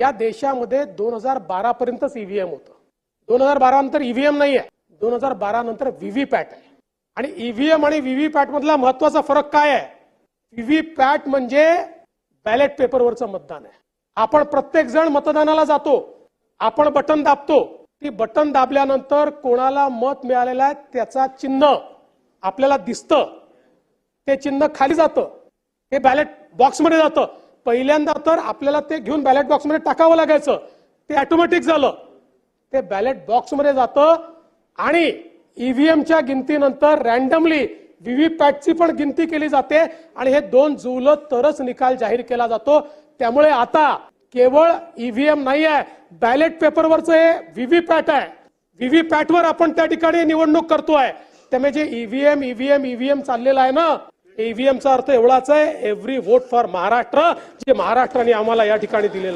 या देशामध्ये दोन हजार बारा पर्यंतच ईव्हीएम होतं. दोन हजार बारा नंतर ईव्हीएम नाही आहे दोन हजार बारा नंतर व्हीव्हीपॅट आहे. आणि ईव्हीएम आणि व्हीव्हीपॅट मधला महत्त्वाचा फरक काय आहे? व्हीव्हीपॅट म्हणजे बॅलेट पेपरवरचं मतदान आहे. आपण प्रत्येक जण मतदानाला जातो. आपण बटन दाबतो. ती बटन दाबल्यानंतर कोणाला मत मिळालेलं आहे त्याचा चिन्ह आपल्याला दिसतं. ते चिन्ह खाली जातं. हे बॅलेट बॉक्समध्ये जातं. पहिल्यांदा तर आपल्याला ते घेऊन बॅलेट बॉक्समध्ये टाकावं लागायचं. ते ऑटोमॅटिक झालं. ते बॅलेट बॉक्समध्ये जातं आणि ईव्हीएमच्या गिनतीनंतर रॅन्डमली व्हीव्हीपॅटची पण गिनती केली जाते आणि हे दोन जुळलं तरच निकाल जाहीर केला जातो. त्यामुळे आता केवळ ईव्हीएम नाही आहे बॅलेट पेपरवरचं हे व्हीव्हीपॅट आहे. व्हीव्हीपॅटवर आपण त्या ठिकाणी निवडणूक करतोय. त्यामुळे जे ईव्हीएम ईव्हीएम ईव्हीएम चाललेलं आहे ना ईव्हीएमचा अर्थ एवढाच आहे एव्हरी व्होट फॉर महाराष्ट्र जे महाराष्ट्राने आम्हाला या ठिकाणी दिलेला आहे.